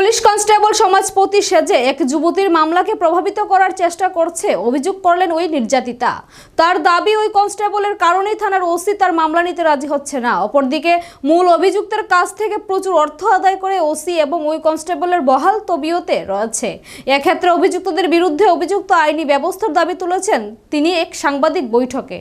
Police constable সমাজপতি সেজে এক যুবতীর মামলাকে প্রভাবিত করার চেষ্টা করছে, অভিযোগ করলেন ওই নির্যাতিতা। তার দাবি ওই কনস্টেবলের কারণেই থানার ওসি তার মামলা নিতে রাজি হচ্ছে না। অপরদিকে মূল অভিযুক্তের কাছ থেকে প্রচুর অর্থ আদায় করে ওসি এবং ওই কনস্টেবলের বহাল তবিয়তে রয়েছে। এক্ষেত্রে অভিযুক্তদের বিরুদ্ধে অভিযুক্ত আইনি ব্যবস্থার দাবি তুলেছেন তিনি এক সাংবাদিক বৈঠকে।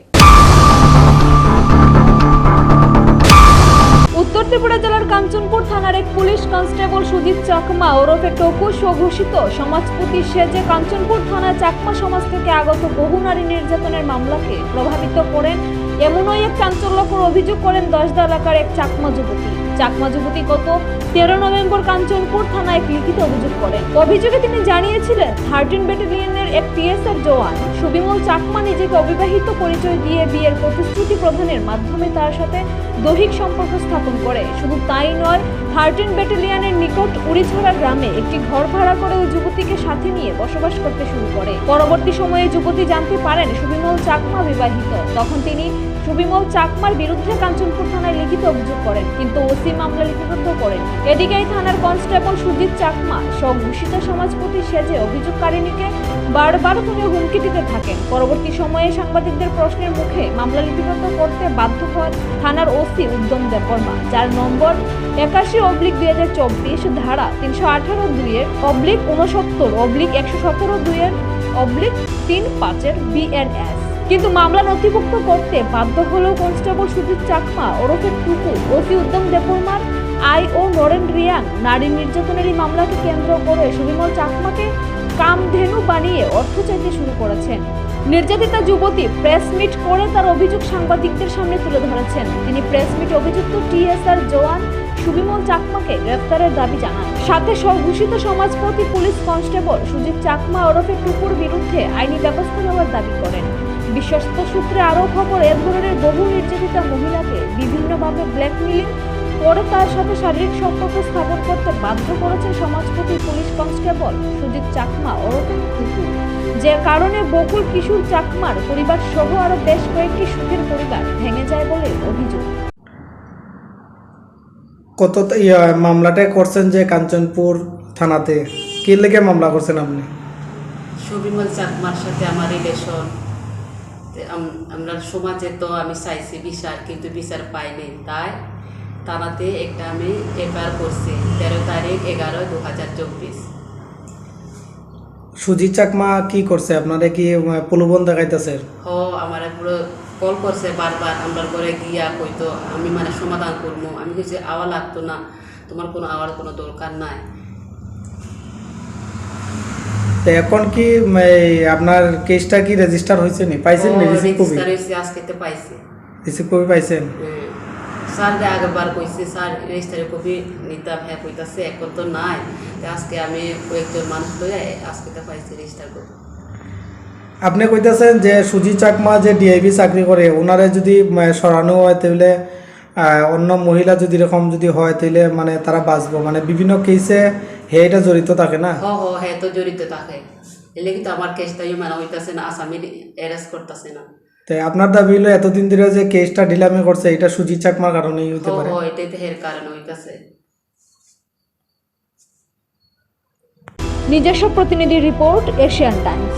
উত্তর ত্রিপুরা জেলার কাঞ্চনপুর থানার এক পুলিশ কনস্টেবল সুজিত চাকমা ওরফে টকু স্বঘোষিত সমাজপতি সেজে কাঞ্চনপুর থানা চাকমা সমাজ থেকে আগত বহু নারী নির্যাতনের মামলাকে প্রভাবিত করেন এমনই এক চাঞ্চল্যকর অভিযোগ করেন দশদা এলাকার এক চাকমা যুবতী। চাকমা যুবতী গত তেরো নভেম্বর কাঞ্চনপুর থানায় এক লিখিত অভিযোগ করেন। অভিযোগে তিনি জানিয়েছিলেন থার্টিন ব্যাটালিয়নের এক টিএসআর জওয়ান সুবিমল চাকমা নিজেকে অবিবাহিত পরিচয় দিয়ে বিয়ের প্রতিশ্রুতি প্রদানের মাধ্যমে তার সাথে দৈহিক সম্পর্ক স্থাপন করে। শুধু তাই নয় থার্টিন ব্যাটালিয়নের নিকট উড়িছড়া গ্রামে একটি ঘর ভাড়া করে ওই যুবতীকে সাথে নিয়ে বসবাস করতে শুরু করে। পরবর্তী সময়ে যুবতী জানতে পারেন, সুবিমল চাকমা বিবাহিত। তখন তিনি সুবিমল চাকমার বিরুদ্ধে কাঞ্চনপুর থানায় লিখিত অভিযোগ করেন, কিন্তু ওসি মামলা লিপিবদ্ধ করেন। এদিকে এই থানার কনস্টেবল সুজিত চাকমা স্বঘোষিত সমাজপতি সেজে অভিযোগকারিণীকে বারবার ফোনে হুমকি দিতে থাকেন। পরবর্তী সময়ে সাংবাদিকদের প্রশ্নের মুখে মামলা লিপিবদ্ধ করতে বাধ্য হন থানার ওসি উদ্যম দেববর্মা, যার নম্বর একাশি অবলিক দুই হাজার চব্বিশ ধারা তিনশো আঠারো দুইয়ের অবলিক উনসত্তর অবলিক একশো সতেরো দুইয়ের অবলিক তিন পাঁচের বিএনএস। কিন্তু মামলা নথিভুক্ত করতে বাধ্য হলেও কনস্টেবল সুজিত চাকমা, ওরফে টুকু, ওসি উদ্যম দেববর্মার আই ও নরেন রিয়াং নারী নির্যাতনের এই মামলাকে কেন্দ্র করে সুবিমল চাকমাকে কামধেনু বানিয়ে অর্থ চাইতে শুরু করেছেন। নির্যাতিতা যুবতী প্রেস মিট করে তার অভিযোগ সাংবাদিকদের সামনে তুলে ধরেছেন। তিনি প্রেস মিট অভিযুক্ত টিএসআর জওয়ান সুবিমল চাকমাকে গ্রেফতারের দাবি জানান সাথে স্বঘোষিত সমাজপতি পুলিশ কনস্টেবল সুজিত চাকমা ওরফে টুকুর বিরুদ্ধে আইনি ব্যবস্থা নেওয়ার দাবি করেন। বিশ্বস্ত সূত্রে আরও খবর, এ ধরনের বহু নির্যাতিতা মহিলাকে বিভিন্নভাবে ব্ল্যাকমেলিং পরে তার সাথে শারীরিক সম্পর্ক স্থাপন করতে বাধ্য করেছে সমাজপতি পুলিশ কনস্টেবল সুজিত চাকমা ওরফে টুকু। যে কারণে বকুল কিশোর চাকমার পরিবার সহ আরও বেশ কয়েকটি সুখের পরিবার ভেঙে যায় বলে অভিযোগ। কত মামলাটা করছেন যে কাঞ্চনপুর থানাতে? কি লেগে মামলা করছেন আপনি? সবিমল চাকমার সাথে আমার রিলেশন আমরা সমাজে তো আমি চাইছি বিচার কিন্তু বিচার পাইনি তাই থানাতে একটা আমি এফআইআর করছি তেরো তারিখ এগারো দু হাজার চব্বিশ। সুজিত চাকমা কি করছে? আপনারা কি প্রলোভন দেখাইতেছে? হ আমার পুরো কল করছে বারবার আমরা ঘরে গিয়া কইতো আমি মানে সমাধান করব আমি কিছু আওয়া লাগতো না তোমার কোনো আওয়ার কোনো দরকার নাই। তো এখন কি আপনার কেসটা কি রেজিস্টার হয়েছে নি? পাইছেন নি রিসিভ কপি রেজিস্টার হয়েছে আজকে তো পাইছি। রিসিভ কপি পাইছেন। স্যার যে আগেবার কইছে স্যার রেজিস্টারে কপি নিতাম হ্যাঁ কইতাছে এখন তো নাই। আজকে আমি কয়েকজন মানুষ লইয়া আজকে তো পাইছি রেজিস্টার কপি আপনি কইতেছেন যে সুজিত চাকমা যে ডিআইবি চাকরি করে ওনারে যদি সরানো হয় তাহলে অন্য মহিলা যদি এরকম যদি হয় তাহলে মানে তারা বাঁচবো। মানে বিভিন্ন কেসে হে এটা জড়িত থাকে না? হ হ হ্যাঁ তো জড়িত থাকে। এলে কিন্তু আমার কেসটা মানে হইতাছে না আসামি অ্যারেস্ট করতেছে না। তাই আপনার দাবি হলো এতদিন ধরে যে কেসটা ঢিলামি করছে এটা সুজিত চাকমার কারণেই হ হতে পারে। হ এটাই তো হের কারণে হইতাছে। নিজস্ব প্রতিনিধি রিপোর্ট এশিয়ান টাইমস।